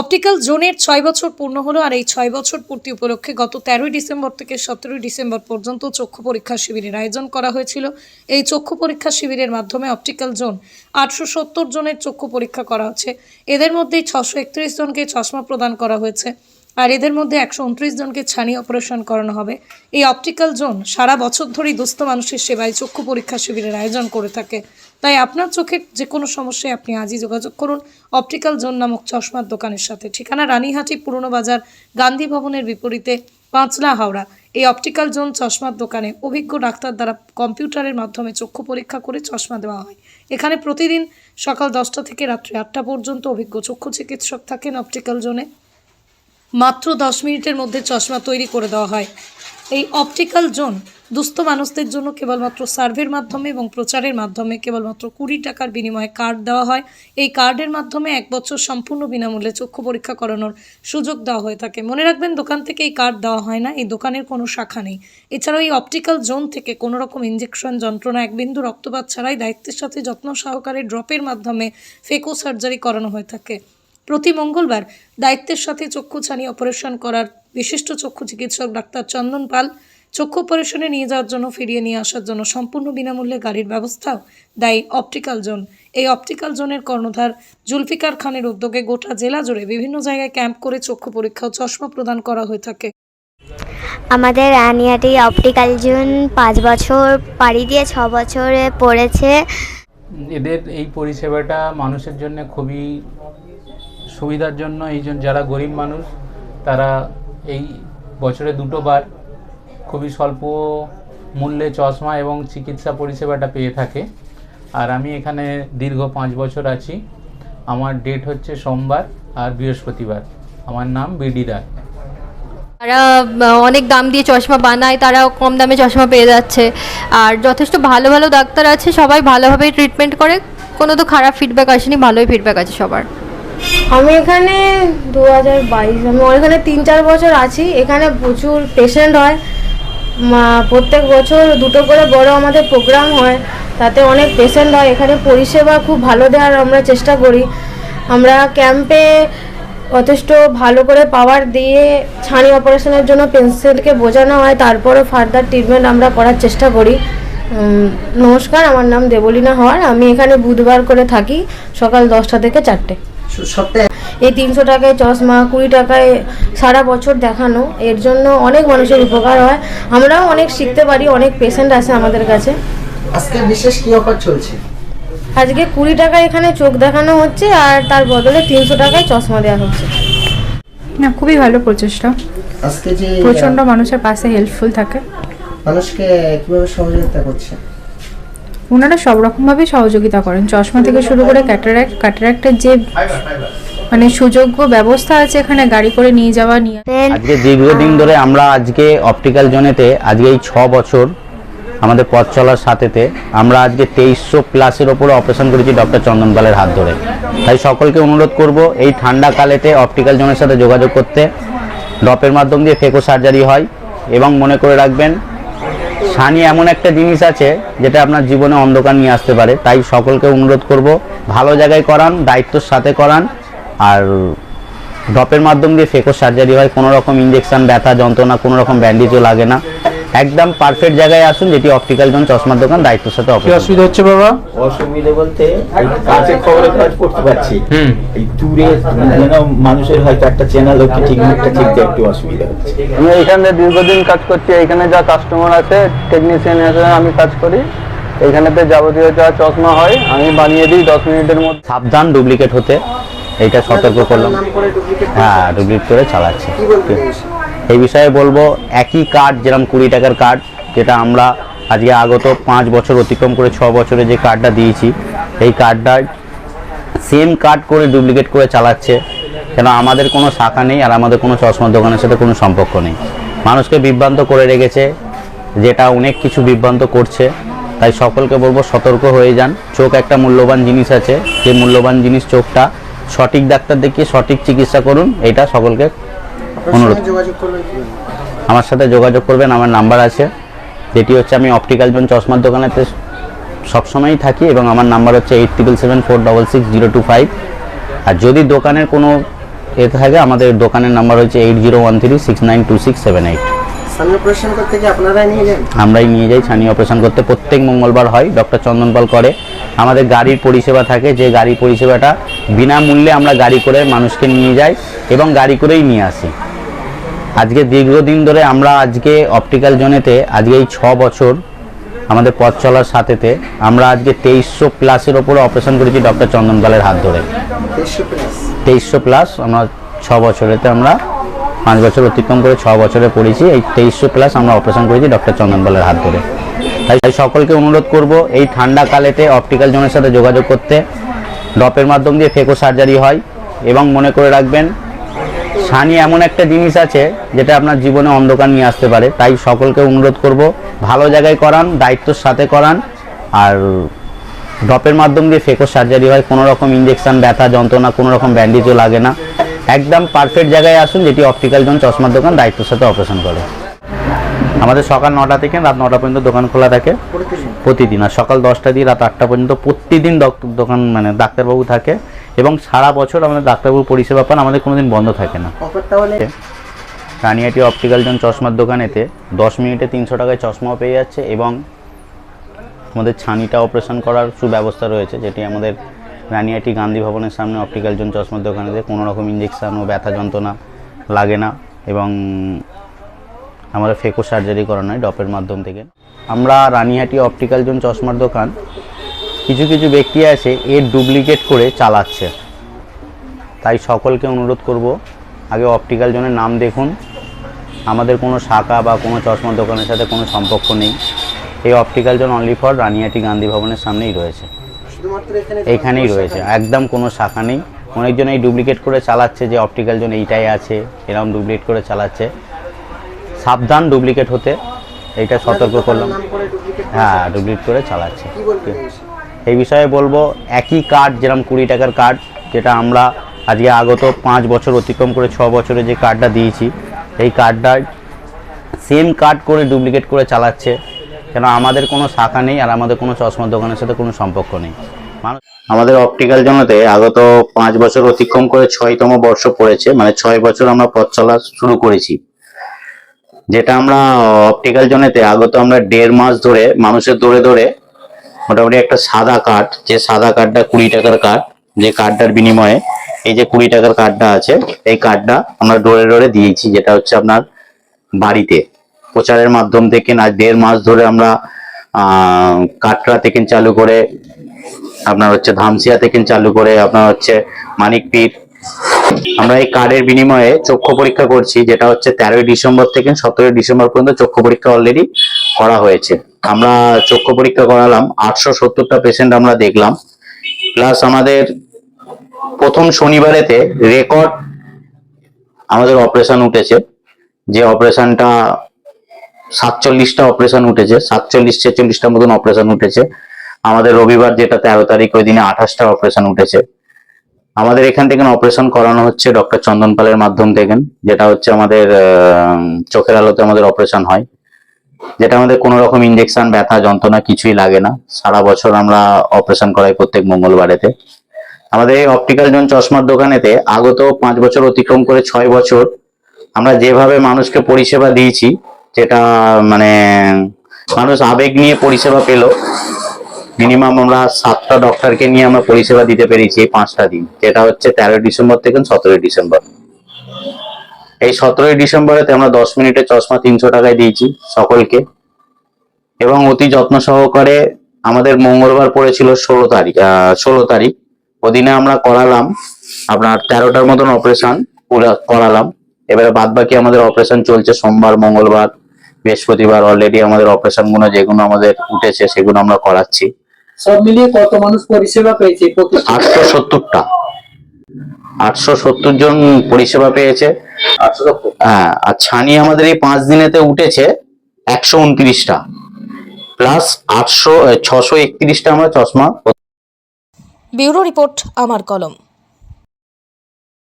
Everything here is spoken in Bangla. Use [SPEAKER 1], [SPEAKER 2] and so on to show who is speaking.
[SPEAKER 1] অপটিক্যাল জোনের ছয় বছর পূর্ণ হলো আর এই ছয় বছর পূর্তি উপলক্ষে গত তেরোই ডিসেম্বর থেকে সতেরোই ডিসেম্বর পর্যন্ত চক্ষু পরীক্ষা শিবিরের আয়োজন করা হয়েছিল। এই চক্ষু পরীক্ষা শিবিরের মাধ্যমে অপটিক্যাল জোন আটশো সত্তর জনের চক্ষু পরীক্ষা করা হচ্ছে। এদের মধ্যেই ছশো একত্রিশ জনকে চশমা প্রদান করা হয়েছে আর এদের মধ্যে একশো উনত্রিশ জনকে ছানি অপারেশন করানো হবে। এই অপটিক্যাল জোন সারা বছর ধরেই দুস্থ মানুষের সেবায় চক্ষু পরীক্ষা শিবিরের আয়োজন করে থাকে। তাই আপনার চোখের যে কোনো সমস্যায় আপনি আজই যোগাযোগ করুন। অপটিক্যাল জোন নামক চশমার দোকানের সাথে। ঠিকানা রানীহাটি পুরনো বাজার, গান্ধী ভবনের বিপরীতে পাঁচলা হাওড়া। এই অপটিক্যাল জোন চশমার দোকানে অভিজ্ঞ ডাক্তার দ্বারা কম্পিউটারের মাধ্যমে চক্ষু পরীক্ষা করে চশমা দেওয়া হয়। এখানে প্রতিদিন সকাল দশটা থেকে রাত্রি আটটা পর্যন্ত অভিজ্ঞ চক্ষু চিকিৎসক থাকেন অপটিক্যাল জোনে। মাত্র দশ মিনিটের মধ্যে চশমা তৈরি করে দেওয়া হয়। এই অপটিক্যাল জোন দুস্থ মানুষদের জন্য কেবলমাত্র সার্ভের মাধ্যমে এবং প্রচারের মাধ্যমে কেবলমাত্র কুড়ি টাকার বিনিময়ে কার্ড দেওয়া হয়। এই কার্ডের মাধ্যমে এক বছর সম্পূর্ণ বিনামূল্যে চক্ষু পরীক্ষা করানোর সুযোগ দেওয়া হয়ে থাকে। মনে রাখবেন, দোকান থেকে এই কার্ড দেওয়া হয় না, এই দোকানের কোনো শাখা নেই। এছাড়াও এই অপটিক্যাল জোন থেকে কোনো রকম ইঞ্জেকশন যন্ত্রণা, এক বিন্দু রক্তপাত ছাড়াই দায়িত্বের সাথে যত্ন সহকারে ড্রপের মাধ্যমে ফেকো সার্জারি করানো হয়ে থাকে। প্রতি মঙ্গলবার দায়িত্বের সাথে চক্ষু ছানি অপারেশন করার বিশিষ্ট চক্ষু চিকিৎসক ডাক্তার চন্দন পাল চক্ষু অপারেশনে নিয়ে যাওয়ার জন্য ফিরিয়ে নিয়ে আসার জন্য সম্পূর্ণ বিনামূল্যে গাড়ির ব্যবস্থাও দেয় অপটিক্যাল জোন। এই অপটিক্যাল জোনের কর্ণধার জুলফিকার খানের উদ্যোগে গোটা জেলা জুড়ে বিভিন্ন জায়গায় ক্যাম্প করে চক্ষু পরীক্ষা ও চশমা প্রদান করা হয়ে থাকে।
[SPEAKER 2] আমাদের রানিহাটি অপটিক্যাল জোন পাঁচ বছর পাড়ি দিয়ে ছ বছরে পড়েছে।
[SPEAKER 3] এদের এই পরিষেবাটা মানুষের জন্য খুবই সুবিধার জন্য এই জন্য যারা গরিব মানুষ তারা এই বছরে দুটো বার খুবই স্বল্প মূল্যে চশমা এবং চিকিৎসা পরিষেবাটা পেয়ে থাকে। আর আমি এখানে দীর্ঘ পাঁচ বছর আছি। আমার ডেট হচ্ছে সোমবার আর বৃহস্পতিবার। আমার নাম বিডি রায়
[SPEAKER 4] তারা অনেক দাম দিয়ে চশমা বানায় তারা কম দামে চশমা পেয়ে যাচ্ছে। আর যথেষ্ট ভালো ভালো ডাক্তার আছে, সবাই ভালোভাবেই ট্রিটমেন্ট করে। কোনো তো খারাপ ফিডব্যাক আসেনি, ভালোই ফিডব্যাক আছে সবার।
[SPEAKER 5] আমি এখানে দু হাজার বাইশ, আমি এখানে তিন চার বছর আছি। এখানে প্রচুর পেশেন্ট হয়। প্রত্যেক বছর দুটো করে বড় আমাদের প্রোগ্রাম হয়। তাতে অনেক পেশেন্ট হয়। এখানে পরিষেবা খুব ভালো দেওয়ার আমরা চেষ্টা করি। আমরা ক্যাম্পে যথেষ্ট ভালো করে পাওয়ার দিয়ে ছানি অপারেশনের জন্য পেশেন্টকে বোঝানো হয়। তারপরে ফার্দার ট্রিটমেন্ট আমরা করার চেষ্টা করি। নমস্কার। আমার নাম দেবলীনা হওয়ার। আমি এখানে বুধবার করে থাকি সকাল দশটা থেকে চারটে।
[SPEAKER 6] সপ্তাহে
[SPEAKER 5] এই তিনশো টাকায় চশমা কুড়ি টাকায় সারা বছর দেখানো এর জন্য অনেক মানুষের উপকার হয়। আমরাও অনেক শিখতে পারি অনেক পেশেন্ট আসে আমাদের কাছে।
[SPEAKER 6] আজকে বিশেষ কি অফার চলছে?
[SPEAKER 5] আজকে কুড়ি টাকায় এখানে চোখ দেখানো হচ্ছে আর তার বদলে তিনশো টাকায় চশমা দেওয়া হচ্ছে।
[SPEAKER 7] না খুবই ভালো প্রচেষ্টা।
[SPEAKER 6] আজকে যে
[SPEAKER 7] প্রচণ্ড মানুষের পাশে হেল্পফুল থাকে।
[SPEAKER 6] মানুষকে কীভাবে সহযোগিতা করছে?
[SPEAKER 7] ওনারা সব রকমভাবেই সহযোগিতা করেন। চশমা থেকে শুরু করে ক্যাটারাক্ট ক্যাটারাক্টের যে মানে সুযোগ্য ব্যবস্থা আছে এখানে গাড়ি করে নিয়ে যাওয়া নিয়ে
[SPEAKER 8] আজকে দীর্ঘদিন ধরে আমরা আজকে অপটিক্যাল জোনেতে আজকে এই ছ বছর আমাদের পথ চলার সাথেতে আমরা আজকে তেইশশো প্লাসের ওপরে অপারেশন করেছি ডক্টর চন্দনপালের হাত ধরে। তাই সকলকে অনুরোধ করব এই ঠান্ডা কালেতে অপটিক্যাল জোনের সাথে যোগাযোগ করতে। ড্রপের মাধ্যম দিয়ে ফেকো সার্জারি হয় এবং মনে করে রাখবেন সানি এমন একটা জিনিস আছে যেটা আপনার জীবনে অন্ধকার নিয়ে আসতে পারে। তাই সকলকে অনুরোধ করব, ভালো জায়গায় করান, দায়িত্বর সাথে করান, আর ড্রপের মাধ্যম দিয়ে ফেকো সার্জারি হয়। কোনো রকম ইঞ্জেকশন ব্যথা, যন্ত্রণা কোনো রকম ব্যান্ডেজও লাগে না। একদম পারফেক্ট জায়গায় আসুন যেটি অপটিক্যাল জন চশমার দোকান দায়িত্বের সাথে
[SPEAKER 3] কি অসুবিধা হচ্ছে বাবা?
[SPEAKER 9] অসুবিধা বলতে এই কাছে খবরে কাজ করতে পারছি।
[SPEAKER 3] হুম।
[SPEAKER 9] এই দূরে যেন মানুষের হয়তো একটা চ্যানেল হচ্ছে ঠিক মুখটা ঠিকতে একটু অসুবিধা হচ্ছে।
[SPEAKER 8] আমি এখানে দীর্ঘদিন কাজ করছি এখানে যা কাস্টমার আছে টেকনিশিয়ান আছে আমি কাজ করি। এখানেতে যাবতীয় যা চশমা হয় আমি বানিয়ে দিই দশ মিনিটের মধ্যে। সাবধান ডুপ্লিকেট হতে এইটা সতর্ক করলাম। হ্যাঁ ডুপ্লিকেট করে চালাচ্ছে? এই বিষয়ে বলব, একই কার্ড যেরকম কুড়ি টাকার কার্ড যেটা আমরা আজকে আগত পাঁচ বছর অতিক্রম করে ছ বছরে যে কার্ডটা দিয়েছি, এই কার্ডটা সেম কার্ড করে ডুপ্লিকেট করে চালাচ্ছে। কেন, আমাদের কোনো শাখা নেই আর আমাদের কোনো চশমার দোকানের সাথে কোনো সম্পর্ক নেই। মানুষকে বিভ্রান্ত করে রেখেছে, যেটা অনেক কিছু বিভ্রান্ত করছে। তাই সকলকে বলব, সতর্ক হয়ে যান। চোখ একটা মূল্যবান জিনিস আছে, যে মূল্যবান জিনিস চোখটা সঠিক ডাক্তার দেখিয়ে সঠিক চিকিৎসা করুন, এটা সকলকে অনুরোধ। আমার সাথে যোগাযোগ করবেন আমার নাম্বার আছে। যেটি হচ্ছে আমি অপটিক্যাল জোন চশমার দোকানেতে সবসময়ই থাকি এবং আমার নাম্বার হচ্ছে eight triple seven four double six zero two five. আর যদি দোকানের কোনো এ থাকে আমাদের দোকানের নাম্বার হচ্ছে eight zero one three six nine two six seven eight.
[SPEAKER 6] Operation করতে কি আপনারাই নিয়ে যান?
[SPEAKER 8] আমরাই নিয়ে যাই ছানি অপারেশন করতে। প্রত্যেক মঙ্গলবার হয় ডক্টর চন্দনপাল করে। আমাদের গাড়ির পরিষেবা থাকে যে গাড়ি পরিষেবাটা বিনামূল্যে আমরা গাড়ি করে মানুষকে নিয়ে যাই এবং গাড়ি করেই নিয়ে আসি। আজকে দীর্ঘদিন ধরে আমরা আজকে অপটিক্যাল জোনেতে আজকে এই ছ বছর আমাদের পথ চলার সাথেতে আমরা আজকে তেইশশো প্লাসের ওপরে অপারেশন করেছি ডক্টর চন্দনপালের হাত ধরে।
[SPEAKER 6] তেইশশো প্লাস
[SPEAKER 8] আমরা ছ বছরেতে আমরা পাঁচ বছর অতিক্রম করে ছ বছরে পড়েছি এই তেইশশো প্লাস আমরা অপারেশন করেছি ডক্টর চন্দনপালের হাত ধরে। তাই তাই সকলকে অনুরোধ করব এই ঠান্ডা কালেতে অপটিক্যাল জোনের সাথে যোগাযোগ করতে। ড্রপের মাধ্যম দিয়ে ফেকো সার্জারি হয় এবং মনে করে রাখবেন সানি এমন একটা জিনিস আছে যেটা আপনার জীবনে অন্ধকার নিয়ে আসতে পারে। তাই সকলকে অনুরোধ করব, ভালো জায়গায় করান, দায়িত্বর সাথে করান, আর ড্রপের মাধ্যম দিয়ে ফেকো সার্জারি হয়। কোনো রকম ইঞ্জেকশন ব্যথা, যন্ত্রণা কোনো রকম ব্যান্ডেজও লাগে না। একদম পারফেক্ট জায়গায় আসুন, যেটি অপটিক্যাল জন চশমার দোকান, দায়িত্বের সাথে অপারেশন করে। আমাদের সকাল নটা থেকে রাত নটা পর্যন্ত দোকান খোলা থাকে
[SPEAKER 6] প্রতিদিন।
[SPEAKER 8] আর সকাল দশটা দিয়ে রাত আটটা পর্যন্ত প্রতিদিন দোকান মানে ডাক্তারবাবু থাকে। এবং সারা বছর আমাদের ডাক্তারবাবু পরিষেবা পান আমাদের কোনো দিন বন্ধ থাকে না। রানিয়াটি অপটিক্যাল জন চশমার দোকানেতে দশ মিনিটে তিনশো টাকায় চশমাও পেয়ে যাচ্ছে এবং আমাদের ছানিটা অপারেশন করার সুব্যবস্থা রয়েছে যেটি আমাদের রানিয়াটি গান্ধী ভবনের সামনে অপটিক্যাল জন চশমার দোকানেতে কোনো রকম ইঞ্জেকশন ও ব্যথা যন্ত্রণা লাগে না এবং আমরা ফেকো সার্জারি করানো হয় ডপের মাধ্যম থেকে। আমরা রানিহাটি অপটিক্যাল জোন চশমার দোকান কিছু কিছু ব্যক্তি আছে এর ডুপ্লিকেট করে চালাচ্ছে। তাই সকলকে অনুরোধ করব আগে অপটিক্যাল জোনের নাম দেখুন। আমাদের কোনো শাখা বা কোনো চশমার দোকানের সাথে কোনো সম্পর্ক নেই। এই optical zone only for Ranihati Gandhi ভবনের সামনেই রয়েছে।
[SPEAKER 6] শুধুমাত্র এখানে
[SPEAKER 8] এইখানেই রয়েছে। একদম কোনো শাখা নেই। অনেকজন এই ডুপ্লিকেট করে চালাচ্ছে যে অপটিক্যাল জোন এইটাই আছে এরকম ডুপ্লিকেট করে চালাচ্ছে। সাবধান ডুপ্লিকেট হতে এইটা সতর্ক করলাম। হ্যাঁ ডুপ্লিকেট করে চালাচ্ছে।
[SPEAKER 6] এই বিষয়ে?
[SPEAKER 8] বলব, একই কার্ড যেরকম কুড়ি টাকার কার্ড যেটা আমরা আজকে আগত পাঁচ বছর অতিক্রম করে ছ বছরে যে কার্ডটা দিয়েছি, এই কার্ডটা সেম কার্ড করে ডুপ্লিকেট করে চালাচ্ছে কেন, আমাদের কোনো শাখা নেই আর আমাদের কোনো চশমার দোকানের সাথে কোনো সম্পর্ক নেই আমাদের অপটিক্যাল জনতে আগত পাঁচ বছর অতিক্রম করে ছয়তম বর্ষ পড়েছে মানে ছয় বছর আমরা পথ চলা শুরু করেছি যেটা আমরা অপটিক্যাল জনেতে আগত আমরা দেড় মাস ধরে মানুষের দৌড়ে দৌড়ে মোটামুটি একটা সাদা কার্ড যে সাদা কার্ডটা কুড়ি টাকার কাঠ যে কার্ডটার বিনিময়ে এই যে কুড়ি টাকার কার্ডটা আছে, এই কার্ডটা আমরা ডোরে ডোরে দিয়েছি, যেটা হচ্ছে আপনার বাড়িতে। প্রচারের মাধ্যম থেকে না, দেড় মাস ধরে আমরা কাটরা থেকে চালু করে, আপনার হচ্ছে ধামসিয়া থেকে চালু করে, আপনার হচ্ছে মানিকপীর, আমরা এই কার্ডের বিনিময়ে চক্ষু পরীক্ষা করছি, যেটা হচ্ছে তেরোই ডিসেম্বর থেকে সতেরোই ডিসেম্বর পর্যন্ত চক্ষু পরীক্ষা অলরেডি করা হয়েছে। আমরা চক্ষু পরীক্ষা করালাম, আটশো সত্তরটা পেশেন্ট আমরা দেখলাম। প্লাস আমাদের প্রথম শনিবারেতে রেকর্ড আমাদের অপারেশন উঠেছে। যে অপারেশনটা সাতচল্লিশটা অপারেশন উঠেছে, সাতচল্লিশ, ছেচল্লিশটার মতন অপারেশন উঠেছে। আমাদের রবিবার যেটা তেরো তারিখ, ওই দিনে আঠাশটা অপারেশন উঠেছে। আমাদের এখান থেকে অপারেশন করানো হচ্ছে ডক্টর চন্দন পালের মাধ্যম থেকে, যেটা হচ্ছে আমাদের চোখের আলোতে আমাদের অপারেশন হয়। যেটা আমাদের কোনো রকম ইঞ্জেকশন ব্যথা, যন্ত্রণা কিছুই লাগে না। সারা বছর আমরা অপারেশন করাই প্রত্যেক মঙ্গলবারেতে। আমাদের এই অপটিক্যাল জোন চশমার দোকানেতে আগত পাঁচ বছর অতিক্রম করে ছয় বছর আমরা যেভাবে মানুষকে পরিষেবা দিয়েছি, যেটা মানে মানুষ আবেগ নিয়ে পরিষেবা পেল মিনিমাম আমরা সাতটা ডক্টরকে নিয়ে আমরা পরিষেবা দিতে পেরেছি এই পাঁচটা দিন, যেটা হচ্ছে তেরোই ডিসেম্বর থেকে সতেরোই ডিসেম্বর। এই সতেরোই ডিসেম্বরেতে আমরা দশ মিনিটের চশমা তিনশো টাকায় দিয়েছি সকলকে। এবং অতি যত্ন সহকারে আমাদের মঙ্গলবার পড়েছিল ষোলো তারিখ ষোলো তারিখ। ওদিনে আমরা করালাম আপনার তেরোটার মতন অপারেশন করালাম। এবারে বাদ বাকি আমাদের অপারেশন চলছে সোমবার মঙ্গলবার বৃহস্পতিবার। অলরেডি আমাদের অপারেশনগুলো যেগুলো আমাদের উঠেছে সেগুলো আমরা করাচ্ছি।
[SPEAKER 10] সব মিলিয়ে কত মানুষ পরিষেবা পেয়েছে
[SPEAKER 8] আটশো সত্তরটা। আটশো সত্তর জন পরিষেবা পেয়েছে।
[SPEAKER 10] আটশো
[SPEAKER 8] হ্যাঁ আর ছানি আমাদের এই পাঁচ দিনেতে উঠেছে একশো উনত্রিশটা। প্লাস আটশো ছশো একত্রিশটা আমরা চশমা।
[SPEAKER 1] ব্যুরো রিপোর্ট আমার কলম।